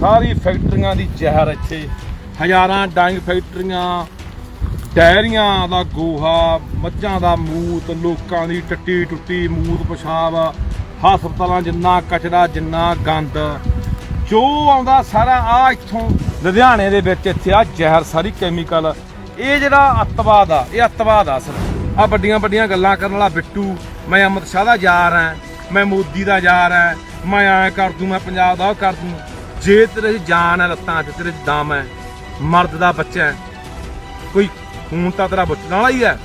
ਸਾਰੀ ਫੈਕਟਰੀਆਂ ਦੀ ਜ਼ਹਿਰ ਇੱਥੇ। ਹਜ਼ਾਰਾਂ ਡਾਂਗ ਫੈਕਟਰੀਆਂ ਡੈਰੀਆਂ ਦਾ ਗੋਹਾ, ਮੱਝਾਂ ਦਾ ਮੂਤ, ਲੋਕਾਂ ਦੀ ਟੱਟੀ ਟੁੱਟੀ, ਮੂਤ ਪਿਸ਼ਾਬ, ਹਸਪਤਾਲਾਂ ਜਿੰਨਾ ਕਚਰਾ, ਜਿੰਨਾ ਗੰਦ। ਜੋ ਆਉਂਦਾ ਸਾਰਾ ਆ ਇੱਥੋਂ ਲੁਧਿਆਣੇ ਦੇ ਵਿੱਚ ਇੱਥੇ ਆ ਜ਼ਹਿਰ, ਸਾਰੀ ਕੈਮੀਕਲ ਇਹ ਜਿਹੜਾ ਅੱਤਵਾਦ ਆ, ਇਹ ਅੱਤਵਾਦ ਆ ਸਰ ਆ ਵੱਡੀਆਂ ਵੱਡੀਆਂ ਗੱਲਾਂ ਕਰਨ ਵਾਲਾ ਬਿੱਟੂ, ਮੈਂ ਅਮਿਤ ਸ਼ਾਹ ਦਾ ਯਾਰ ਆ ਮੈਂ ਮੋਦੀ ਦਾ ਯਾਰ ਆ ਮੈਂ ਐ ਕਰ ਦੂੰ, ਮੈਂ ਪੰਜਾਬ ਦਾ ਉਹ ਕਰ ਦੂੰ। ਜੇ ਤੇਰੇ 'ਚ ਜਾਨ ਹੈ ਲੱਤਾਂ 'ਚ, ਤੇਰੇ 'ਚ ਦਮ ਹੈ, ਮਰਦ ਦਾ ਬੱਚਾ ਹੈ, ਕੋਈ ਖੂਨ ਤਾਂ ਤੇਰਾ ਬੁੱਟਣ ਵਾਲਾ ਹੀ ਹੈ।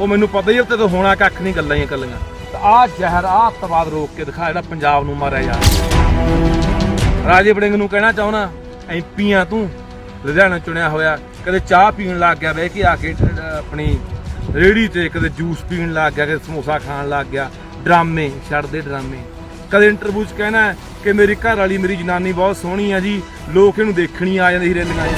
ਉਹ ਮੈਨੂੰ ਪਤਾ ਹੀ ਹੈ ਤੇ ਹੋਣਾ ਕੱਖ ਨਹੀਂ, ਗੱਲਾਂ ਹੀ ਗੱਲਾਂ ਤਾਂ ਆ ਜ਼ਹਿਰ, ਆਹ ਅੱਤਵਾਦ ਰੋਕ ਕੇ ਦਿਖਾ, ਜਿਹੜਾ ਪੰਜਾਬ ਨੂੰ ਮਾਰਿਆ ਜਾ ਰਿਹਾ। ਰਾਜੇ ਵੜਿੰਗ ਨੂੰ ਕਹਿਣਾ ਚਾਹਣਾ ਐਮਪੀ ਆ ਤੂੰ, ਲੁਧਿਆਣਾ ਚੁਣਿਆ ਹੋਇਆ, ਕਦੇ ਚਾਹ ਪੀਣ ਲੱਗ ਗਿਆ ਬਹਿ ਕੇ ਆ ਕੇ ਆਪਣੀ ਰੇੜੀ ਤੇ ਕਦੇ ਜੂਸ ਪੀਣ ਲੱਗ ਗਿਆ, ਕਦੇ ਸਮੋਸਾ ਖਾਣ ਲੱਗ ਗਿਆ, ਡਰਾਮੇ ਛੱਡਦੇ ਡਰਾਮੇ। ਕਦੇ ਇੰਟਰਵਿਊ 'ਚ ਕਹਿਣਾ ਹੈ ਕਿ ਮੇਰੀ ਘਰ ਵਾਲੀ ਮੇਰੀ ਜਨਾਨੀ ਬਹੁਤ ਸੋਹਣੀ ਆ ਜੀ, ਲੋਕ ਇਹਨੂੰ ਦੇਖਣੀ ਆ ਜਾਂਦੇ ਸੀ ਰੇਲੀਆਂ 'ਚ।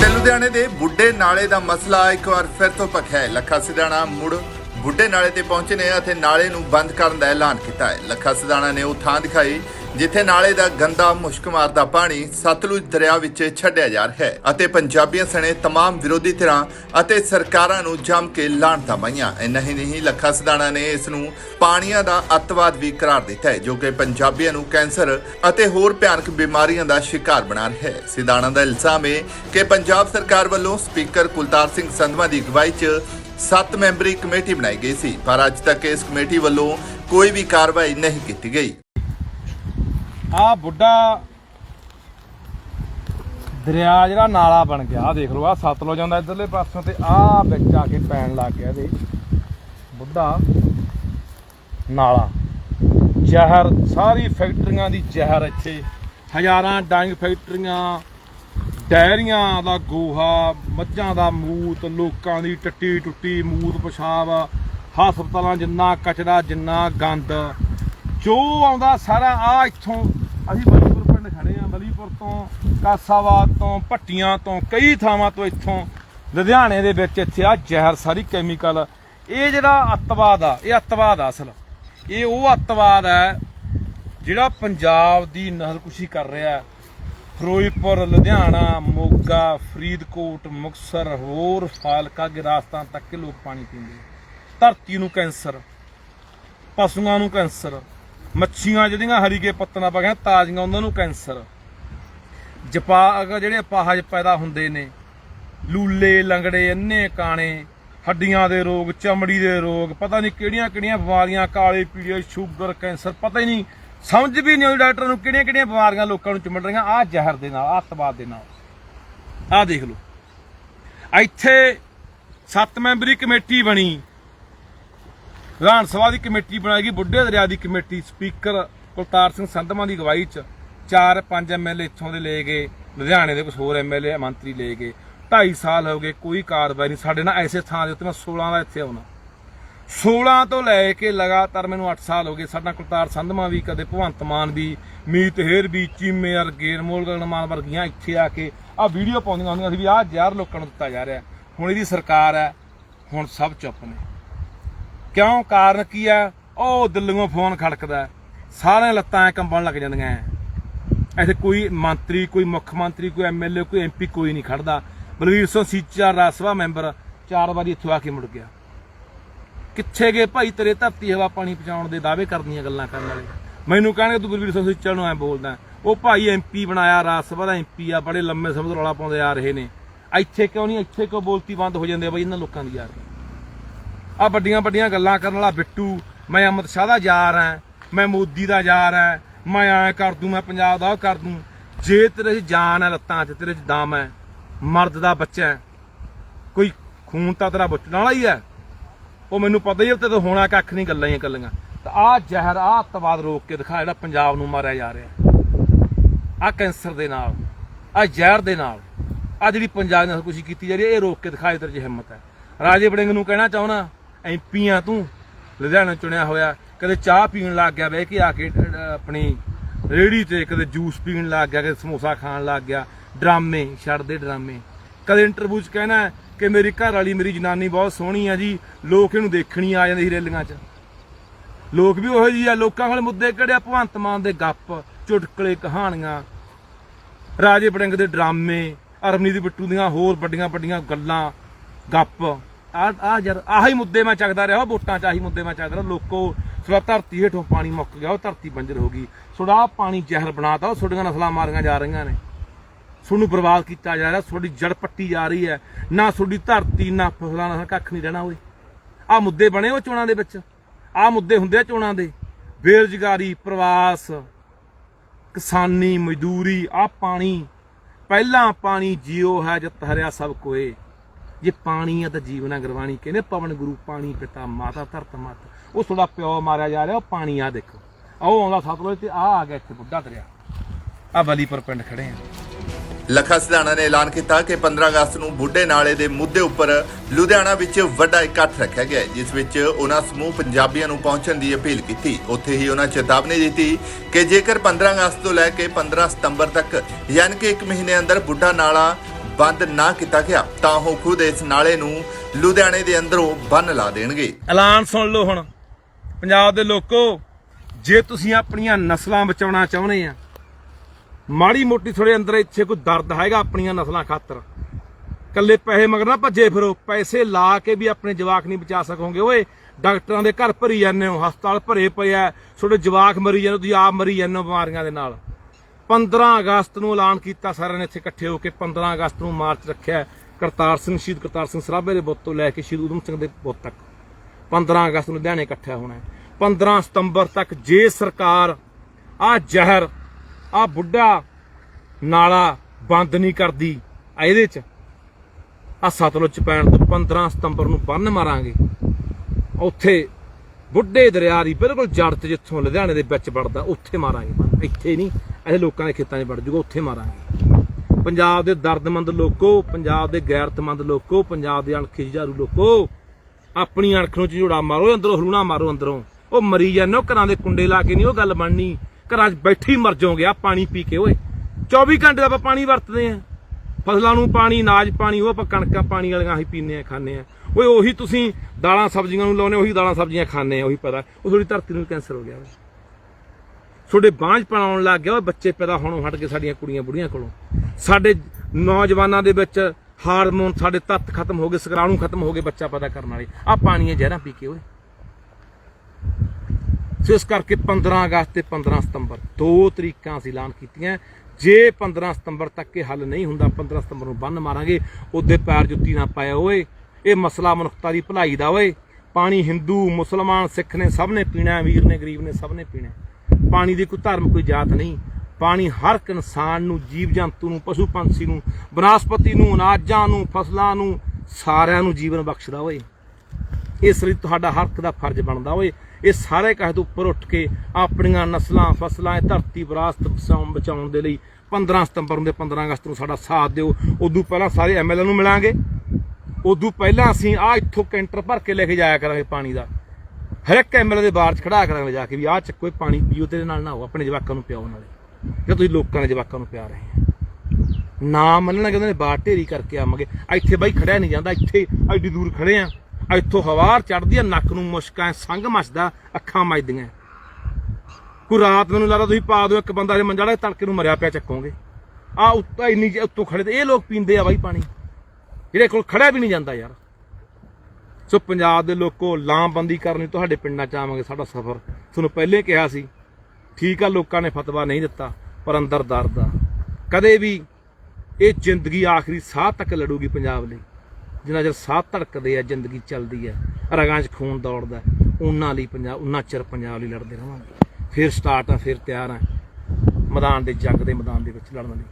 ਤੇ ਲੁਧਿਆਣੇ ਦੇ ਬੁੱਢੇ ਨਾਲੇ ਦਾ ਮਸਲਾ ਇੱਕ ਵਾਰ ਫਿਰ ਤੋਂ ਭਖਿਆ ਹੈ। ਲੱਖਾ ਸਿਧਾਣਾ ਮੁੜ ਬੁੱਢੇ ਨਾਲੇ ਤੇ ਪਹੁੰਚੇ ਨੇ ਅਤੇ ਨਾਲੇ ਨੂੰ ਬੰਦ ਕਰਨ ਦਾ ਐਲਾਨ ਕੀਤਾ ਹੈ। ਲੱਖਾ ਸਿਧਾਣਾ ਨੇ ਉਹ ਥਾਂ ਦਿਖਾਈ ਜਿੱਥੇ ਨਾਲੇ ਦਾ ਗੰਦਾ ਮੁਸ਼ਕ ਮਾਰਦਾ ਪਾਣੀ ਸਤਲੁਜ ਦਰਿਆ ਵਿੱਚ ਛੱਡਿਆ ਜਾ ਰਿਹਾ ਹੈ ਅਤੇ ਪੰਜਾਬੀਆਂ ਸਣੇ तमाम ਵਿਰੋਧੀ ਧਿਰਾਂ ਅਤੇ ਸਰਕਾਰਾਂ ਨੂੰ ਜੰਮ ਕੇ ਲਾਹਣਤਾਂ ਪਾਈਆਂ ਇੰਨਾ ਹੀ ਨਹੀਂ ਲੱਖਾ ਸਿਧਾਣਾ ਨੇ ਇਸ ਨੂੰ ਪਾਣੀਆਂ ਦਾ ਅੱਤਵਾਦ ਵੀ ਕਰਾਰ ਦਿੱਤਾ ਹੈ ਜੋ ਕਿ ਪੰਜਾਬੀਆਂ ਨੂੰ ਕੈਂਸਰ ਅਤੇ ਹੋਰ ਭਿਆਨਕ ਬਿਮਾਰੀਆਂ ਦਾ ਸ਼ਿਕਾਰ ਬਣਾ ਰਿਹਾ ਹੈ ਸਿਧਾਣਾ ਦਾ ਇਲਜ਼ਾਮ ਹੈ ਕਿ ਪੰਜਾਬ ਸਰਕਾਰ ਵੱਲੋਂ ਸਪੀਕਰ ਕੁਲਤਾਰ ਸਿੰਘ ਸੰਧਵਾ ਦੀ ਅਗਵਾਈ 'ਚ ਸੱਤ ਮੈਂਬਰੀ ਕਮੇਟੀ ਬਣਾਈ ਗਈ ਸੀ ਪਰ ਅੱਜ ਤੱਕ ਇਸ ਕਮੇਟੀ ਵੱਲੋਂ ਕੋਈ ਵੀ ਕਾਰਵਾਈ ਨਹੀਂ ਕੀਤੀ ਗਈ ਆ ਬੁੱਢਾ ਦਰਿਆ ਜਿਹੜਾ ਨਾਲਾ ਬਣ ਗਿਆ। ਆ ਦੇਖ ਲਓ ਆ ਸਤਲੁਜ ਜਾਂਦਾ ਇਧਰਲੇ ਪਾਸੋਂ ਤੇ ਆ ਵਿੱਚ ਆ ਕੇ ਪੈਣ ਲੱਗ ਗਿਆ ਇਹਦੇ ਬੁੱਢਾ ਨਾਲਾ। ਜ਼ਹਿਰ, ਸਾਰੀ ਫੈਕਟਰੀਆਂ ਦੀ ਜ਼ਹਿਰ ਇੱਥੇ। ਹਜ਼ਾਰਾਂ ਡਾਂਗ ਫੈਕਟਰੀਆਂ ਡੈਰੀਆਂ ਦਾ ਗੋਹਾ, ਮੱਝਾਂ ਦਾ ਮੂਤ, ਲੋਕਾਂ ਦੀ ਟੱਟੀ ਟੁੱਟੀ, ਮੂਤ ਪਿਸ਼ਾਬ, ਹਸਪਤਾਲਾਂ ਜਿੰਨਾ ਕਚਰਾ, ਜਿੰਨਾ ਗੰਦ। ਜੋ ਆਉਂਦਾ ਸਾਰਾ ਆ ਇੱਥੋਂ ਅਸੀਂ ਬਲੀਪੁਰ ਪਿੰਡ ਖੜੇ ਆ ਬਲੀਪੁਰ ਤੋਂ ਕਾਸਾਬਾਦ ਤੋਂ, ਭੱਟੀਆਂ ਤੋਂ, ਕਈ ਥਾਵਾਂ ਤੋਂ ਇੱਥੋਂ, ਲੁਧਿਆਣੇ ਦੇ ਵਿੱਚ ਇੱਥੇ ਆ ਜ਼ਹਿਰ, ਸਾਰੀ ਕੈਮੀਕਲ ਇਹ ਜਿਹੜਾ ਅੱਤਵਾਦ ਆ, ਇਹ ਅੱਤਵਾਦ ਆ ਅਸਲ। ਇਹ ਉਹ ਅੱਤਵਾਦ ਹੈ ਜਿਹੜਾ ਪੰਜਾਬ ਦੀ ਨਸਲਕੁਸ਼ੀ ਕਰ ਰਿਹਾ ਫਿਰੋਜ਼ਪੁਰ, ਲੁਧਿਆਣਾ, ਮੋਗਾ, ਫਰੀਦਕੋਟ ਮੁਕਸਰ ਹੋਰ ਫਾਲਕਾ ਗਿਰਾਸਤਾਂ ਤੱਕ ਲੋਕ ਪਾਣੀ ਪੀਂਦੇ ਧਰਤੀ ਨੂੰ ਕੈਂਸਰ, ਪਸ਼ੂਆਂ ਨੂੰ ਕੈਂਸਰ ਮੱਛੀਆਂ ਜਿਹੜੀਆਂ ਹਰੀਕੇ ਪੱਤਣਾ ਪਾ ਕਹਿੰਦੇ ਤਾਜ਼ੀਆਂ, ਉਹਨਾਂ ਨੂੰ ਕੈਂਸਰ। ਜਪਾ ਜਿਹੜੇ ਪਾਹਜ ਪੈਦਾ ਹੁੰਦੇ ਨੇ, ਲੂਲੇ, ਲੰਗੜੇ ਅੰਨੇ ਕਾਣੇ, ਹੱਡੀਆਂ ਦੇ ਰੋਗ, ਚਮੜੀ ਦੇ ਰੋਗ, ਪਤਾ ਨਹੀਂ ਕਿਹੜੀਆਂ ਕਿਹੜੀਆਂ ਬਿਮਾਰੀਆਂ, ਕਾਲੇ ਪੀਲੇ, ਸ਼ੂਗਰ, ਕੈਂਸਰ, ਪਤਾ ਹੀ ਨਹੀਂ। ਸਮਝ ਵੀ ਨਹੀਂ ਆਉਂਦੀ ਡਾਕਟਰ ਨੂੰ ਕਿਹੜੀਆਂ ਕਿਹੜੀਆਂ ਬਿਮਾਰੀਆਂ ਲੋਕਾਂ ਨੂੰ ਚਿਮੜ ਰਹੀਆਂ। ਆਹ ਜ਼ਹਿਰ ਦੇ ਨਾਲ ਆਹ ਅੱਤਵਾਦ ਦੇ ਨਾਲ। ਆਹ ਦੇਖ ਲਓ। ਇੱਥੇ ਸੱਤ ਮੈਂਬਰੀ ਕਮੇਟੀ ਬਣੀ। ਵਿਧਾਨ ਸਭਾ ਦੀ ਕਮੇਟੀ ਬਣਾਈ ਗਈ ਬੁੱਢੇ ਦਰਿਆ ਦੀ ਕਮੇਟੀ, ਸਪੀਕਰ ਕੁਲਤਾਰ ਸਿੰਘ ਸੰਧਵਾਂ ਦੀ ਅਗਵਾਈ 'ਚ। ਚਾਰ ਪੰਜ ਐਮਐਲਏ ਇੱਥੋਂ ਦੇ ਲਏ ਗਏ, ਲੁਧਿਆਣੇ ਦੇ ਕੁਝ ਹੋਰ ਐਮਐਲਏ ਮੰਤਰੀ ਲਏ ਗਏ। 2.5 ਸਾਲ ਹੋ ਗਏ, ਕੋਈ ਕਾਰਵਾਈ ਨਹੀਂ। ਸਾਡੇ ਨਾਲ ਐਸੇ ਥਾਂ ਦੇ ਉੱਤੇ ਮੈਂ 16 ਦਾ ਇੱਥੇ ਆਉਣਾ। 16 ਤੋਂ ਲੈ ਕੇ ਲਗਾਤਾਰ ਮੈਨੂੰ 8 ਸਾਲ ਹੋ ਗਏ। ਸਾਡਾ ਕੁਲਤਾਰ ਸੰਧਮਾ ਵੀ, ਕਦੇ ਭਗਵੰਤ ਮਾਨ ਵੀ, ਮੀਤ ਹੇਰ ਵੀ, ਚੀਮੇ ਵਰਗੇ ਅਨਮੋਲ ਗਗਨਮਾਨ ਵਰਗੀਆਂ ਇੱਥੇ ਆ ਕੇ ਆ ਵੀਡੀਓ ਪਾਉਂਦੀਆਂ ਹੁੰਦੀਆਂ ਸੀ ਵੀ ਆਹ ਜ਼ਹਿਰ ਲੋਕਾਂ ਨੂੰ ਦਿੱਤਾ ਜਾ ਰਿਹਾ। ਹੁਣ ਇਹਦੀ ਸਰਕਾਰ ਹੈ, ਹੁਣ ਸਭ ਚੁੱਪ ਨੇ। ਕਿਉਂ? ਕਾਰਨ ਕੀ ਆ? ਉਹ ਦਿੱਲੀੋਂ ਫੋਨ ਖੜਕਦਾ। ਹੈ। ਸਾਰਿਆਂ ਲੱਤਾਂ ਐ ਕੰਬਣ ਲੱਗ ਜਾਂਦੀਆਂ ਐ। ਇੱਥੇ ਕੋਈ ਮੰਤਰੀ, ਕੋਈ ਮੁੱਖ ਮੰਤਰੀ, ਕੋਈ ਐਮਐਲਏ ਕੋਈ ਐਮਪੀ ਕੋਈ ਨਹੀਂ ਖੜਦਾ। ਬਲਵੀਰ ਸਿੰਘ ਸੀਚਾ ਰਾਜ ਸਭਾ ਮੈਂਬਰ, ਚਾਰ ਵਾਰੀ ਇੱਥੋਂ ਆ ਕੇ ਮੁੜ ਗਿਆ। ਕਿੱਥੇ ਗਏ? ਭਾਈ ਤੇਰੇ ਧਰਤੀ ਹਵਾ ਪਾਣੀ ਪਹੁੰਚਾਉਣ ਦੇ ਦਾਅਵੇ ਕਰਦੀਆਂ ਗੱਲਾਂ ਕਰਨ ਵਾਲੇ। ਮੈਨੂੰ ਕਹਿਣਗੇ, ਤੂੰ ਬਲਵੀਰ ਸਿੰਘ ਸੀਚਾ ਨੂੰ ਐ ਬੋਲਦਾ ਉਹ ਭਾਈ ਐਮਪੀ ਬਣਾਇਆ ਰਾਜ ਸਭਾ ਦਾ ਐਮਪੀ ਆ, ਬੜੇ ਲੰਮੇ ਸਮੇਂ ਤੋਂ ਰੌਲਾ ਪਾਉਂਦੇ ਆ ਰਹੇ ਨੇ। ਇੱਥੇ ਕਿਉਂ ਨਹੀਂ? ਇੱਥੇ ਕਿਉਂ ਬੋਲਤੀ ਬੰਦ ਹੋ ਜਾਂਦੇ ਆ ਬਈ ਇਹਨਾਂ ਲੋਕਾਂ ਦੀ ਯਾਰ ਆ ਵੱਡੀਆਂ ਵੱਡੀਆਂ ਗੱਲਾਂ ਕਰਨ ਵਾਲਾ ਬਿੱਟੂ, ਮੈਂ ਅਮਿਤ ਸ਼ਾਹ ਦਾ ਯਾਰ ਆ ਮੈਂ ਮੋਦੀ ਦਾ ਯਾਰ ਆ ਮੈਂ ਐ ਕਰ ਦੂੰ, ਮੈਂ ਪੰਜਾਬ ਦਾ ਉਹ ਕਰ ਦੂੰ। ਜੇ ਤੇਰੇ 'ਚ ਜਾਨ ਹੈ ਲੱਤਾਂ 'ਚ, ਤੇਰੇ 'ਚ ਦਮ ਹੈ, ਮਰਦ ਦਾ ਬੱਚਾ ਹੈ, ਕੋਈ ਖੂਨ ਤਾਂ ਤੇਰਾ ਬੁੱਚਣ ਵਾਲਾ ਹੀ ਹੈ। ਉਹ ਮੈਨੂੰ ਪਤਾ ਹੀ ਹੈ ਤੇ ਹੋਣਾ ਕੱਖ ਨਹੀਂ ਗੱਲਾਂ ਹੀ ਗੱਲਾਂ ਤਾਂ ਆ ਜ਼ਹਿਰ ਆ ਅੱਤਵਾਦ ਰੋਕ ਕੇ ਦਿਖਾ ਜਿਹੜਾ ਪੰਜਾਬ ਨੂੰ ਮਾਰਿਆ ਜਾ ਰਿਹਾ। ਆ ਕੈਂਸਰ ਦੇ ਨਾਲ ਆ ਜ਼ਹਿਰ ਦੇ ਨਾਲ ਆ ਜਿਹੜੀ ਪੰਜਾਬ ਨਾਲ ਕੁਛ ਕੀਤੀ ਜਾ ਰਹੀ ਹੈ, ਇਹ ਰੋਕ ਕੇ ਦਿਖਾਏ ਤੇਰੇ 'ਚ ਹਿੰਮਤ ਹੈ। ਰਾਜੇ ਵੜਿੰਗ ਨੂੰ ਕਹਿਣਾ ਚਾਹੁੰਦਾ ਐਮਪੀ ਆ ਤੂੰ। ਲੁਧਿਆਣਾ ਚੁਣਿਆ ਹੋਇਆ। ਕਦੇ ਚਾਹ ਪੀਣ ਲੱਗ ਗਿਆ ਬਹਿ ਕੇ ਆ ਕੇ ਆਪਣੀ ਰੇੜੀ ਤੇ ਕਦੇ ਜੂਸ ਪੀਣ ਲੱਗ ਗਿਆ, ਕਦੇ ਸਮੋਸਾ ਖਾਣ ਲੱਗ ਗਿਆ। ਡਰਾਮੇ, ਛੱਡਦੇ ਡਰਾਮੇ। ਕਦੇ ਇੰਟਰਵਿਊ 'ਚ ਕਹਿਣਾ ਕਿ ਮੇਰੀ ਘਰ ਵਾਲੀ ਮੇਰੀ ਜਨਾਨੀ ਬਹੁਤ ਸੋਹਣੀ ਆ ਜੀ, ਲੋਕ ਇਹਨੂੰ ਦੇਖਣੀ ਆ ਜਾਂਦੇ ਸੀ ਰੈਲੀਆਂ 'ਚ। ਲੋਕ ਵੀ ਉਹੋ ਜਿਹੀ ਆ, ਲੋਕਾਂ ਕੋਲ ਮੁੱਦੇ ਕਿਹੜੇ ਆ? ਭਗਵੰਤ ਮਾਨ ਦੇ ਗੱਪ, ਚੁਟਕਲੇ, ਕਹਾਣੀਆਂ। ਰਾਜੇ ਬੜਿੰਗ ਦੇ ਡਰਾਮੇ ਅਰਮਨੀਤ ਬਿੱਟੂ ਦੀਆਂ ਹੋਰ ਵੱਡੀਆਂ ਵੱਡੀਆਂ ਗੱਲਾਂ, ਗੱਪ। ਆ ਆ ਯਾਰ, ਆਹੀ ਮੁੱਦੇ ਮੈਂ ਚੱਕਦਾ ਰਿਹਾ ਵੋਟਾਂ ਚ ਆਹੀ ਮੁੱਦੇ ਮੈਂ ਚੱਕਦਾ ਰਿਹਾ। ਲੋਕੋ ਸੁਣਾ ਧਰਤੀ ਹੇਠੋਂ ਪਾਣੀ ਮੁੱਕ ਗਿਆ, ਉਹ ਧਰਤੀ ਬੰਜਰ ਹੋ ਗਈ। ਸੁਣਾ, ਆਹ ਪਾਣੀ ਜ਼ਹਿਰ ਬਣਾਤਾ, ਉਹ ਤੁਹਾਡੀਆਂ ਨਸਲਾਂ ਮਾਰੀਆਂ ਜਾ ਰਹੀਆਂ ਨੇ। ਤੁਹਾਨੂੰ ਬਰਬਾਦ ਕੀਤਾ ਜਾ ਰਿਹਾ, ਤੁਹਾਡੀ ਜੜ ਪੱਟੀ ਜਾ ਰਹੀ ਹੈ। ਨਾ ਤੁਹਾਡੀ ਧਰਤੀ, ਨਾ ਫਸਲਾਂ, ਨਾ ਕੱਖ ਨਹੀਂ ਰਹਿਣਾ ਓਏ ਆ ਮੁੱਦੇ ਬਣੇ ਉਹ ਚੋਣਾਂ ਦੇ ਵਿੱਚ। ਆ ਮੁੱਦੇ ਹੁੰਦੇ ਆ ਚੋਣਾਂ ਦੇ। ਬੇਰੁਜ਼ਗਾਰੀ, ਪ੍ਰਵਾਸ, ਕਿਸਾਨੀ, ਮਜ਼ਦੂਰੀ ਆ ਪਾਣੀ। ਪਹਿਲਾਂ ਪਾਣੀ ਜਿਉ ਹੈ, ਜਤ ਹਰਿਆ ਸਭ ਕੋਏ। ਜੇ ਪਾਣੀ ਹੈ ਤਾਂ ਜੀਵਨਾ ਗਰਵਾਣੀ ਕਹਿੰਦੇ, ਪਵਨ ਗੁਰੂ ਪਾਣੀ ਪਿਤਾ, ਮਾਤਾ ਧਰਤ ਮਤ। ਉਹ ਤੁਹਾਡਾ ਪਿਓ ਮਾਰਿਆ ਜਾ ਰਿਹਾ, ਉਹ ਪਾਣੀ ਆ ਦੇਖੋ। ਆਹ ਆਉਂਦਾ ਸਤਲੁਜ ਤੇ ਆ ਆ ਗਿਆ ਇੱਥੇ ਬੁੱਢਾ ਦਰਿਆ। ਆ ਬਲੀਪੁਰ ਪਿੰਡ ਖੜੇ ਆ। ਲੱਖਾ ਸਿਧਾਣਾ ਨੇ ਐਲਾਨ ਕੀਤਾ ਕਿ 15 ਅਗਸਤ ਨੂੰ ਬੁੱਢੇ ਨਾਲੇ ਦੇ ਮੁੱਦੇ ਉੱਪਰ ਲੁਧਿਆਣਾ ਵਿੱਚ ਵੱਡਾ ਇਕੱਠ ਰੱਖਿਆ ਗਿਆ ਜਿਸ ਵਿੱਚ ਉਹਨਾਂ ਸਮੂਹ ਪੰਜਾਬੀਆਂ ਨੂੰ ਪਹੁੰਚਣ ਦੀ ਅਪੀਲ ਕੀਤੀ। ਉੱਥੇ ਹੀ ਉਹਨਾਂ ਚੇਤਾਵਨੀ ਦਿੱਤੀ ਕਿ ਜੇਕਰ 15 ਅਗਸਤ ਤੋਂ ਲੈ ਕੇ 15 ਸਤੰਬਰ ਤੱਕ, ਯਾਨੀ ਕਿ 1 ਮਹੀਨੇ ਅੰਦਰ ਬੁੱਢਾ ਨਾਲਾ ਬੰਦ ਨਾ ਕੀਤਾ ਗਿਆ, ਤਾਂ ਉਹ ਖੁਦ ਇਸ ਨਾਲੇ ਨੂੰ ਲੁਧਿਆਣੇ ਦੇ ਅੰਦਰੋਂ ਬੰਨ ਲਾ ਦੇਣਗੇ। ਐਲਾਨ ਸੁਣ ਲਓ ਹੁਣ। ਪੰਜਾਬ ਦੇ ਲੋਕੋ, ਜੇ ਤੁਸੀਂ ਆਪਣੀਆਂ ਨਸਲਾਂ ਬਚਾਉਣਾ ਚਾਹੁੰਦੇ ਆ, ਮਾੜੀ ਮੋਟੀ ਥੋੜੇ ਅੰਦਰ ਇੱਥੇ ਕੋਈ ਦਰਦ ਹੈਗਾ ਆਪਣੀਆਂ ਨਸਲਾਂ ਖਾਤਰ। ਕੱਲੇ ਪੈਸੇ ਮਗਰ ਨਾ ਭੱਜੇ ਫਿਰੋ, ਪੈਸੇ ਲਾ ਕੇ ਵੀ ਆਪਣੇ ਜਵਾਕ ਨਹੀਂ ਬਚਾ ਸਕੋਗੇ। ਓਏ, ਡਾਕਟਰਾਂ ਦੇ ਘਰ ਭਰੀ ਜਾਂਦੇ ਹੋ, ਹਸਪਤਾਲ ਭਰੇ ਪਏ ਆ, ਤੁਹਾਡੇ ਜਵਾਕ ਮਰੀ ਜਾਂਦੇ, ਤੁਸੀਂ ਆਪ ਮਰੀ ਜਾਂਦੇ ਹੋ ਬਿਮਾਰੀਆਂ ਦੇ ਨਾਲ। 15 ਅਗਸਤ ਨੂੰ ਐਲਾਨ ਕੀਤਾ ਸਾਰਿਆਂ ਨੇ ਇੱਥੇ ਇਕੱਠੇ ਹੋ ਕੇ 15 ਅਗਸਤ ਨੂੰ ਮਾਰਚ ਰੱਖਿਆ ਕਰਤਾਰ ਸਿੰਘ, ਸ਼ਹੀਦ ਕਰਤਾਰ ਸਿੰਘ ਸਰਾਭੇ ਦੇ ਬੁੱਤ ਤੋਂ ਲੈ ਕੇ ਸ਼ਹੀਦ ਊਧਮ ਸਿੰਘ ਦੇ ਬੁੱਤ ਤੱਕ। 15 ਅਗਸਤ ਨੂੰ ਲੁਧਿਆਣੇ ਇਕੱਠਾ ਹੋਣਾ ਹੈ। 15 ਸਤੰਬਰ ਤੱਕ ਜੇ ਸਰਕਾਰ ਆ ਜ਼ਹਿਰ, ਆ ਬੁੱਢਾ ਨਾਲਾ ਬੰਦ ਨਹੀਂ ਕਰਦੀ, ਆ ਇਹਦੇ ਚ, ਆ ਸਤਲੁਜ ਚ ਪੈਣ ਤੋਂ 15 ਸਤੰਬਰ ਨੂੰ ਬੰਨ ਮਾਰਾਂਗੇ। ਉੱਥੇ ਬੁੱਢੇ ਦਰਿਆ ਦੀ ਬਿਲਕੁਲ ਜੜ ਤੇ ਜਿੱਥੋਂ ਲੁਧਿਆਣੇ ਦੇ ਵਿੱਚ ਵੜਦਾ, ਉੱਥੇ ਮਾਰਾਂਗੇ ਇੱਥੇ ਨਹੀਂ। ਇਹ ਲੋਕਾਂ ਦੇ ਖੇਤਾਂ 'ਚ ਵੜ ਜੂਗਾ, ਉੱਥੇ ਮਾਰਾਂਗੇ। ਪੰਜਾਬ ਦੇ ਦਰਦਮੰਦ ਲੋਕੋ, ਪੰਜਾਬ ਦੇ ਗੈਰਤਮੰਦ ਲੋਕੋ, ਪੰਜਾਬ ਦੇ ਅਣਖੀ ਜੁਝਾਰੂ ਲੋਕੋ, ਆਪਣੀ ਅਣਖ ਨੂੰ ਝੂੜਾ ਮਾਰੋ, ਅੰਦਰੋਂ ਹਲੂਣਾ ਮਾਰੋ ਅੰਦਰੋਂ। ਉਹ ਮਰੀ ਜਾਂਦੇ ਹੋ, ਘਰਾਂ ਦੇ ਕੁੰਡੇ ਲਾ ਕੇ ਨਹੀਂ ਉਹ ਗੱਲ ਬਣਨੀ। ਘਰਾਂ 'ਚ ਬੈਠੇ ਹੀ ਮਰ ਜਾਓਗੇ ਆ ਪਾਣੀ ਪੀ ਕੇ ਓਏ। 24 ਘੰਟੇ ਦਾ ਆਪਾਂ ਪਾਣੀ ਵਰਤਦੇ ਆ ਫਸਲਾਂ ਨੂੰ ਪਾਣੀ, ਅਨਾਜ ਪਾਣੀ, ਉਹ ਆਪਾਂ ਕਣਕਾਂ ਪਾਣੀ ਵਾਲੀਆਂ ਹੀ ਪੀਂਦੇ ਆ ਖਾਂਦੇ ਆ ਓਏ, ਉਹੀ ਤੁਸੀਂ ਦਾਲਾਂ, ਸਬਜ਼ੀਆਂ ਨੂੰ ਲਾਉਨੇ ਉਹੀ ਦਾਲਾਂ, ਸਬਜ਼ੀਆਂ ਖਾਂਦੇ ਆ ਉਹੀ ਪਤਾ। ਉਹ ਥੋੜੀ ਧਰਤੀ ਨੂੰ ਕੈਂਸਰ ਹੋ ਗਿਆ ਓਏ। ਤੁਹਾਡੇ ਬਾਂਝ ਪਣਾਉਣ ਲੱਗ ਗਿਆ ਓਏ ਬੱਚੇ ਪੈਦਾ ਹੋਣੋਂ ਹਟ ਕੇ ਸਾਡੀਆਂ ਕੁੜੀਆਂ ਬੁੜੀਆਂ ਕੋਲੋਂ। ਸਾਡੇ ਨੌਜਵਾਨਾਂ ਦੇ ਵਿੱਚ ਹਾਰਮੋਨ ਸਾਡੇ ਤੱਤ ਖਤਮ ਹੋ ਗਏ ਸਕਰਾਣੂ ਖਤਮ ਹੋ ਗਏ ਬੱਚਾ ਪੈਦਾ ਕਰਨ ਵਾਲੇ। ਆ ਪਾਣੀਆਂ ਜ਼ਹਿਰਾਂ ਪੀ ਕੇ ਓਏ। ਸੋ ਇਸ ਕਰਕੇ 15 ਅਗਸਤ ਤੇ 15 ਸਤੰਬਰ ਦੋ ਤਰੀਕਾਂ ਅਸੀਂ ਐਲਾਨ ਕੀਤੀਆਂ। ਜੇ 15 ਸਤੰਬਰ ਤੱਕ ਇਹ ਹੱਲ ਨਹੀਂ ਹੁੰਦਾ 15 ਸਤੰਬਰ ਨੂੰ ਬੰਨ ਮਾਰਾਂਗੇ ਉਹਦੇ ਪੈਰ ਜੁੱਤੀ ਨਾ ਪਾਇਆ ਓਏ ਇਹ ਮਸਲਾ ਮਨੁੱਖਤਾ ਦੀ ਭਲਾਈ ਦਾ ਓਏ। ਪਾਣੀ ਹਿੰਦੂ ਮੁਸਲਮਾਨ ਸਿੱਖ ਨੇ ਸਭ ਨੇ ਪੀਣਾ ਹੈ, ਅਮੀਰ ਨੇ ਗਰੀਬ ਨੇ ਸਭ ਨੇ ਪੀਣਾ। ਪਾਣੀ ਦੀ ਕੋਈ ਧਰਮ, ਕੋਈ ਜਾਤ ਨਹੀਂ। ਪਾਣੀ ਹਰ ਇੱਕ ਇਨਸਾਨ ਨੂੰ, ਜੀਵ ਜੰਤੂ ਨੂੰ, ਪਸ਼ੂ ਪੰਛੀ ਨੂੰ, ਬਨਸਪਤੀ ਨੂੰ, ਅਨਾਜਾਂ ਨੂੰ, ਫਸਲਾਂ ਨੂੰ, ਸਾਰਿਆਂ ਨੂੰ ਜੀਵਨ ਬਖਸ਼ਦਾ ਓਏ ਇਸ ਲਈ ਤੁਹਾਡਾ ਹਰ ਇੱਕ ਦਾ ਫਰਜ਼ ਬਣਦਾ ਓਏ ਇਹ ਸਾਰੇ ਕਹੇ ਤੋਂ ਉੱਪਰ ਉੱਠ ਕੇ ਆਪਣੀਆਂ ਨਸਲਾਂ, ਫਸਲਾਂ, ਇਹ ਧਰਤੀ ਵਿਰਾਸਤ ਬਚਾਉਣ ਬਚਾਉਣ ਦੇ ਲਈ 15 ਸਤੰਬਰ ਨੂੰ ਤੇ 15 ਅਗਸਤ ਨੂੰ ਸਾਡਾ ਸਾਥ ਦਿਓ। ਉਦੋਂ ਪਹਿਲਾਂ ਸਾਰੇ ਐਮਐਲਏ ਨੂੰ ਮਿਲਾਂਗੇ। ਉਦੋਂ ਪਹਿਲਾਂ ਅਸੀਂ ਆ ਇੱਥੋਂ ਕੈਂਟਰ ਭਰ ਕੇ ਲੈ ਕੇ ਜਾਇਆ ਕਰਾਂਗੇ ਪਾਣੀ ਦਾ। ਹਰ ਇੱਕ ਐਮਐਲਏ ਦੇ ਬਾਹਰ ਚ ਖੜਾ ਕਰਾਂਗੇ ਜਾ ਕੇ ਵੀ ਆਹ ਚੱਕੋ ਇਹ ਪਾਣੀ ਪੀਓ ਤੇਰੇ ਨਾਲ ਨਾ ਹੋ ਆਪਣੇ ਜਵਾਕਾਂ ਨੂੰ ਪਿਆਓ ਨਾਲੇ। ਜੇ ਤੁਸੀਂ ਲੋਕਾਂ ਦੇ ਜਵਾਕਾਂ ਨੂੰ ਪਿਆ ਰਹੇ ਆ। ਨਾ ਮੰਨਣਗੇ ਉਹਨਾਂ ਨੇ ਬਾਹਰ ਢੇਰੀ ਕਰਕੇ ਆਵਾਂਗੇ। ਇੱਥੇ ਬਾਈ ਖੜਿਆ ਨਹੀਂ ਜਾਂਦਾ, ਇੱਥੇ ਐਡੀ ਦੂਰ ਖੜੇ ਆ। ਇੱਥੋਂ ਹਵਾਰ ਚੜਦੀ ਆ, ਨੱਕ ਨੂੰ ਮੁਸ਼ਕਾਂ, ਸੰਗ ਮੱਚਦਾ, ਅੱਖਾਂ ਮੱਜਦੀਆਂ ਕੋਈ ਰਾਤ ਮੈਨੂੰ ਲੱਗਦਾ ਤੁਸੀਂ ਪਾ ਦਿਓ, ਇੱਕ ਬੰਦਾ ਜੇ ਮੰਜਾ ਲੈ ਤੜਕੇ ਨੂੰ ਮਰਿਆ ਪਿਆ ਚੱਕੋਗੇ। ਆ ਉੱਤੋਂ ਇੰਨੀ ਉੱਤੋਂ ਖੜੇ ਤੇ ਇਹ ਲੋਕ ਪੀਂਦੇ ਆ ਬਾਈ ਪਾਣੀ। ਜਿਹੜੇ ਕੋਲ ਖੜਿਆ ਵੀ ਨਹੀਂ ਜਾਂਦਾ ਯਾਰ। ਸੋ ਪੰਜਾਬ ਦੇ ਲੋਕੋ, ਲਾਮਬੰਦੀ ਕਰਨੀ ਤੁਹਾਡੇ ਪਿੰਡਾਂ ਚ ਆਵਾਂਗੇ ਸਾਡਾ ਸਫ਼ਰ। ਤੁਹਾਨੂੰ ਪਹਿਲੇ ਕਿਹਾ ਸੀ, ਠੀਕ ਆ, ਲੋਕਾਂ ਨੇ ਫਤਵਾ ਨਹੀਂ ਦਿੱਤਾ, ਪਰ ਅੰਦਰ ਦਰਦ ਆ। ਕਦੇ ਵੀ ਇਹ ਜ਼ਿੰਦਗੀ ਆਖਰੀ ਸਾਹ ਤੱਕ ਲੜੂਗੀ ਪੰਜਾਬ ਲਈ। ਜਿੰਨਾ ਚਿਰ ਸਾਹ ਧੜਕਦੇ ਆ, ਜ਼ਿੰਦਗੀ ਚੱਲਦੀ ਹੈ ਰਗਾਂ 'ਚ ਖੂਨ ਦੌੜਦਾ, ਉਹਨਾਂ ਲਈ ਪੰਜਾਬ, ਉਹਨਾਂ ਚਿਰ ਪੰਜਾਬ ਲਈ ਲੜਦੇ ਰਹਾਂਗੇ ਫਿਰ ਸਟਾਰਟ ਆ, ਫਿਰ ਤਿਆਰ ਆ, ਮੈਦਾਨ ਦੇ ਜੱਗ ਦੇ ਮੈਦਾਨ ਦੇ ਵਿੱਚ ਲੜਨ ਲਈ।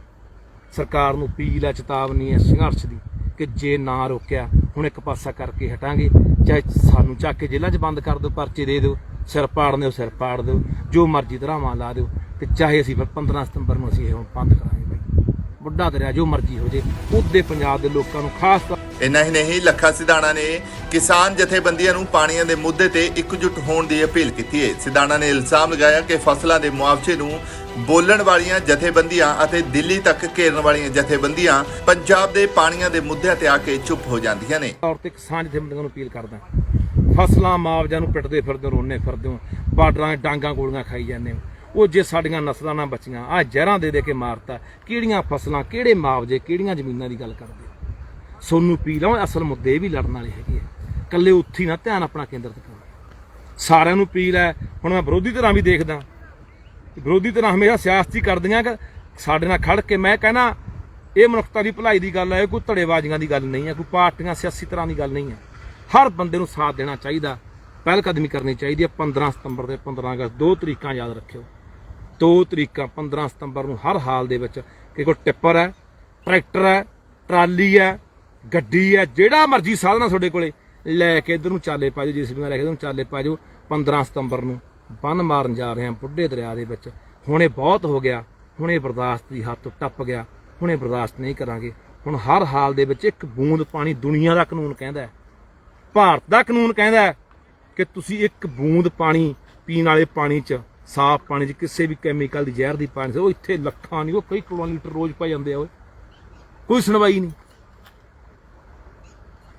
ਸਰਕਾਰ ਨੂੰ ਅਪੀਲ ਆ, ਚੇਤਾਵਨੀ ਹੈ ਸੰਘਰਸ਼ ਦੀ, ਕਿ ਜੇ ਨਾ ਰੋਕਿਆ ਹੁਣ ਇੱਕ ਪਾਸਾ ਕਰਕੇ ਹਟਾਂਗੇ, ਚਾਹੇ ਸਾਨੂੰ ਚੱਕ ਕੇ ਜੇਲ੍ਹਾਂ 'ਚ ਬੰਦ ਕਰ ਦਿਓ, ਪਰਚੇ ਦੇ ਦਿਓ, ਸਿਰ ਪਾੜ ਦਿਓ ਸਿਰ ਪਾੜ ਦਿਓ, ਜੋ ਮਰਜ਼ੀ ਧਰਾਵਾਂ ਲਾ ਦਿਓ, ਤੇ ਚਾਹੇ ਅਸੀਂ 15 ਸਤੰਬਰ ਨੂੰ ਅਸੀਂ ਇਹ ਹੁਣ ਬੰਦ ਕਰਾਂਗੇ ਬਾਈ। ਬੁੱਢਾ ਦਰਿਆ ਜੋ ਮਰਜ਼ੀ ਹੋ ਜੇ ਉਹਦੇ ਪੰਜਾਬ ਦੇ ਲੋਕਾਂ ਨੂੰ ਖਾਸ ਇੰਨਾ ਹੀ ਨਹੀਂ, ਲੱਖਾ ਸਿਧਾਣਾ ਨੇ ਕਿਸਾਨ ਜਥੇਬੰਦੀਆਂ ਨੂੰ ਪਾਣੀਆਂ ਦੇ ਮੁੱਦੇ ਤੇ ਇਕਜੁੱਟ ਹੋਣ ਦੀ ਅਪੀਲ ਕੀਤੀ ਹੈ ਸਿਧਾਣਾ ਨੇ ਇਲਜ਼ਾਮ ਲਗਾਇਆ ਕਿ ਫਸਲਾਂ ਦੇ ਮੁਆਵਜ਼ੇ ਨੂੰ ਬੋਲਣ ਵਾਲੀਆਂ ਜਥੇਬੰਦੀਆਂ ਅਤੇ ਦਿੱਲੀ ਤੱਕ ਘੇਰਨ ਵਾਲੀਆਂ ਜਥੇਬੰਦੀਆਂ ਪੰਜਾਬ ਦੇ ਪਾਣੀਆਂ ਦੇ ਮੁੱਦਿਆਂ ਤੇ ਆ ਕੇ ਚੁੱਪ ਹੋ ਜਾਂਦੀਆਂ ਨੇ। ਤੌਰ ਤੇ ਕਿਸਾਨ ਜਥੇਬੰਦੀਆਂ ਨੂੰ ਅਪੀਲ ਕਰਦਾ ਫਸਲਾਂ ਮੁਆਵਜ਼ਾ ਨੂੰ ਪਿੱਟਦੇ ਫਿਰਦੇ ਹੋ ਰੋਨੇ ਫਿਰਦੇ ਹੋ, ਬਾਰਡਰਾਂ 'ਤੇ ਡਾਂਗਾ ਗੋਲੀਆਂ ਖਾਈ ਜਾਂਦੇ ਹੋ। ਉਹ ਜੇ ਸਾਡੀਆਂ ਨਸਲਾਂ ਨਾ ਬਚੀਆਂ ਆ ਜ਼ਹਿਰਾਂ ਦੇ ਦੇ ਕੇ ਮਾਰਤਾ, ਕਿਹੜੀਆਂ ਫਸਲਾਂ, ਕਿਹੜੇ ਮੁਆਵਜ਼ੇ, ਕਿਹੜੀਆਂ ਜ਼ਮੀਨਾਂ ਦੀ ਗੱਲ ਕਰਦੇ ਆ? ਸੋਨੂੰ ਪੀ ਲਓ ਅਸਲ ਮੁੱਦੇ ਵੀ ਲੜਨ ਵਾਲੇ ਹੈਗੇ ਆ। ਕੱਲੇ ਉੱਥੇ ਹੀ ਨਾ ਧਿਆਨ ਆਪਣਾ ਕੇਂਦਰਿਤ ਕਰੋ ਸਾਰਿਆਂ ਨੂੰ ਪੀ ਹੈ, ਹੁਣ ਮੈਂ ਵਿਰੋਧੀ ਧਿਰਾਂ ਵੀ ਦੇਖਦਾ। ਵਿਰੋਧੀ ਧਿਰਾਂ ਹਮੇਸ਼ਾ ਸਿਆਸਤੀ ਕਰਦੀਆਂ ਕਿ ਸਾਡੇ ਨਾਲ ਖੜ ਕੇ ਮੈਂ ਕਹਿੰਦਾ ਇਹ ਮਨੁੱਖਤਾ ਦੀ ਭਲਾਈ ਦੀ ਗੱਲ ਹੈ ਕੋਈ ਧੜੇਬਾਜ਼ੀਆਂ ਦੀ ਗੱਲ ਨਹੀਂ ਹੈ, ਕੋਈ ਪਾਰਟੀਆਂ ਸਿਆਸੀ ਤਰ੍ਹਾਂ ਦੀ ਗੱਲ ਨਹੀਂ ਹੈ। ਹਰ ਬੰਦੇ ਨੂੰ ਸਾਥ ਦੇਣਾ ਚਾਹੀਦਾ ਪਹਿਲ ਕਦਮੀ ਕਰਨੀ ਚਾਹੀਦੀ ਹੈ। 15 ਸਤੰਬਰ ਤੇ 15 ਅਗਸਤ, ਦੋ ਤਰੀਕਾਂ ਯਾਦ ਰੱਖਿਓ। ਦੋ ਤਰੀਕਾਂ 15 ਸਤੰਬਰ ਨੂੰ ਹਰ ਹਾਲ ਦੇ ਵਿੱਚ ਕਿ ਕੋਈ ਟਿੱਪਰ ਹੈ, ਟਰੈਕਟਰ ਹੈ, ਟਰਾਲੀ ਹੈ, ਗੱਡੀ ਹੈ, ਜਿਹੜਾ ਮਰਜ਼ੀ ਸਾਧਨ ਆ ਤੁਹਾਡੇ ਕੋਲੇ, ਲੈ ਕੇ ਇਧਰ ਨੂੰ ਚਾਲੇ ਪਾ ਜਾਓ ਜਿਸ ਵੀ ਲੈ ਕੇ ਇਧਰ ਨੂੰ ਚਾਲੇ ਪਾ ਜਾਓ 15 ਸਤੰਬਰ ਨੂੰ ਬੰਨ ਮਾਰਨ ਜਾ ਰਹੇ ਹਾਂ ਬੁੱਢੇ ਦਰਿਆ ਦੇ ਵਿੱਚ। ਹੁਣ ਇਹ ਬਹੁਤ ਹੋ ਗਿਆ। ਹੁਣ ਇਹ ਬਰਦਾਸ਼ਤ ਦੀ ਹੱਦ ਤੋਂ ਟੱਪ ਗਿਆ। ਹੁਣ ਇਹ ਬਰਦਾਸ਼ਤ ਨਹੀਂ ਕਰਾਂਗੇ। ਹੁਣ ਹਰ ਹਾਲ ਦੇ ਵਿੱਚ ਇੱਕ ਬੂੰਦ ਪਾਣੀ ਦੁਨੀਆ ਦਾ ਕਾਨੂੰਨ ਕਹਿੰਦਾ ਭਾਰਤ ਦਾ ਕਾਨੂੰਨ ਕਹਿੰਦਾ ਕਿ ਤੁਸੀਂ ਇੱਕ ਬੂੰਦ ਪਾਣੀ ਪੀਣ ਵਾਲੇ ਪਾਣੀ 'ਚ, ਸਾਫ਼ ਪਾਣੀ 'ਚ, ਕਿਸੇ ਵੀ ਕੈਮੀਕਲ ਦੀ ਜ਼ਹਿਰ ਦੀ ਪਾਣੀ 'ਚ, ਉਹ ਇੱਥੇ ਲੱਖਾਂ ਨਹੀਂ, ਉਹ ਕਈ ਕਰੋੜਾਂ ਲੀਟਰ ਰੋਜ਼ ਪੈ ਜਾਂਦੇ ਆ ਓਏ ਕੋਈ ਸੁਣਵਾਈ ਨਹੀਂ।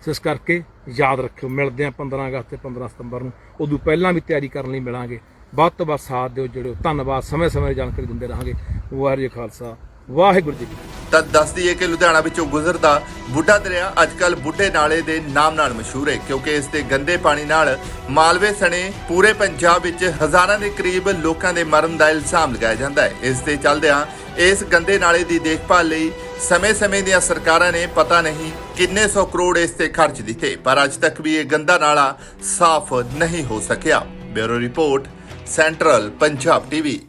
ਇਸ ਕਰਕੇ ਯਾਦ ਰੱਖਿਓ, ਮਿਲਦੇ ਆ 15 ਅਗਸਤ ਤੇ 15 ਸਤੰਬਰ ਨੂੰ। ਉਦੋਂ ਪਹਿਲਾਂ ਵੀ ਤਿਆਰੀ ਕਰਨ ਲਈ ਮਿਲਾਂਗੇ। ਵੱਧ ਤੋਂ ਵੱਧ ਸਾਥ ਦਿਓ ਜਿਹੜੋ ਧੰਨਵਾਦ ਸਮੇਂ ਸਮੇਂ ਜਾਣਕਾਰੀ ਦਿੰਦੇ ਰਹਾਂਗੇ। ਵਾਹਿਗੁਰੂ ਖਾਲਸਾ। ਵਾਹਿਗੁਰੂ ਜੀ ਤਾਂ ਦੱਸ ਦਈਏ ਕਿ ਲੁਧਿਆਣਾ ਵਿੱਚੋਂ ਗੁਜ਼ਰਦਾ ਬੁੱਢਾ ਦਰਿਆ ਅੱਜਕੱਲ ਬੁੱਢੇ ਨਾਲੇ ਦੇ ਨਾਮ ਨਾਲ ਮਸ਼ਹੂਰ ਹੈ, ਕਿਉਂਕਿ ਇਸ ਦੇ ਗੰਦੇ ਪਾਣੀ ਨਾਲ ਮਾਲਵੇ ਸਣੇ ਪੂਰੇ ਪੰਜਾਬ ਵਿੱਚ ਹਜ਼ਾਰਾਂ ਦੇ ਕਰੀਬ ਲੋਕਾਂ ਦੇ ਮਰਨ ਦਾ ਇਲਜ਼ਾਮ ਲਗਾਇਆ ਜਾਂਦਾ ਹੈ। ਇਸ ਦੇ ਚੱਲਦਿਆਂ ਇਸ ਗੰਦੇ ਨਾਲੇ ਦੀ ਦੇਖਭਾਲ ਲਈ ਸਮੇਂ-ਸਮੇਂ ਦੀਆਂ ਸਰਕਾਰਾਂ ਨੇ ਪਤਾ ਨਹੀਂ ਕਿੰਨੇ ਸੌ ਕਰੋੜ ਇਸ ਤੇ ਖਰਚ ਦਿੱਤੇ, ਪਰ ਅੱਜ ਤੱਕ ਵੀ ਇਹ ਗੰਦਾ ਨਾਲਾ ਸਾਫ਼ ਨਹੀਂ ਹੋ ਸਕਿਆ। Bureau report, central Punjab TV.